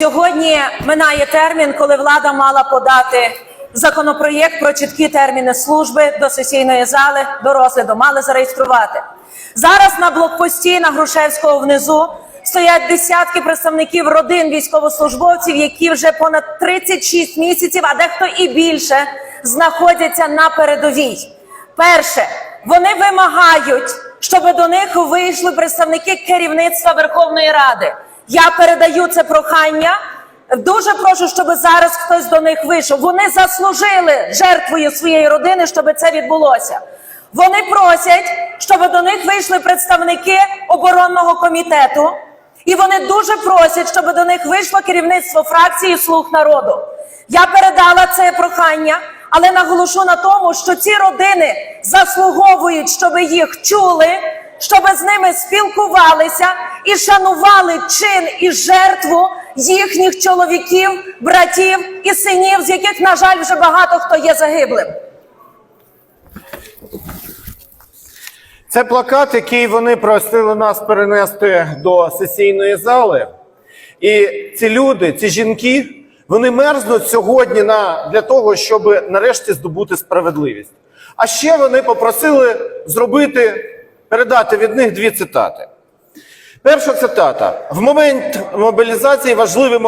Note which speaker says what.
Speaker 1: Сьогодні минає термін, коли влада мала подати законопроєкт про чіткі терміни служби до сесійної зали до розгляду. Мали зареєструвати. Зараз на блокпості на Грушевського внизу стоять десятки представників родин військовослужбовців, які вже понад 36 місяців, а дехто і більше, знаходяться на передовій. Перше, вони вимагають, щоб до них вийшли представники керівництва Верховної Ради. Я передаю це прохання. Дуже прошу, щоб зараз хтось до них вийшов. Вони заслужили жертвою своєї родини, щоб це відбулося. Вони просять, щоб до них вийшли представники оборонного комітету, і вони дуже просять, щоб до них вийшло керівництво фракції Слуг народу. Я передала це прохання, але наголошу на тому, що ці родини заслуговують, щоб їх чули, щоб з ними спілкувалися і шанували чин і жертву їхніх чоловіків, братів і синів, з яких, на жаль, вже багато хто є загиблим.
Speaker 2: Це плакат, який вони просили нас перенести до сесійної зали. І ці люди, ці жінки, вони мерзнуть сьогодні на, для того, щоб нарешті здобути справедливість. А ще вони попросили зробити, передати від них дві цитати. Перша цитата: в момент мобілізації важливий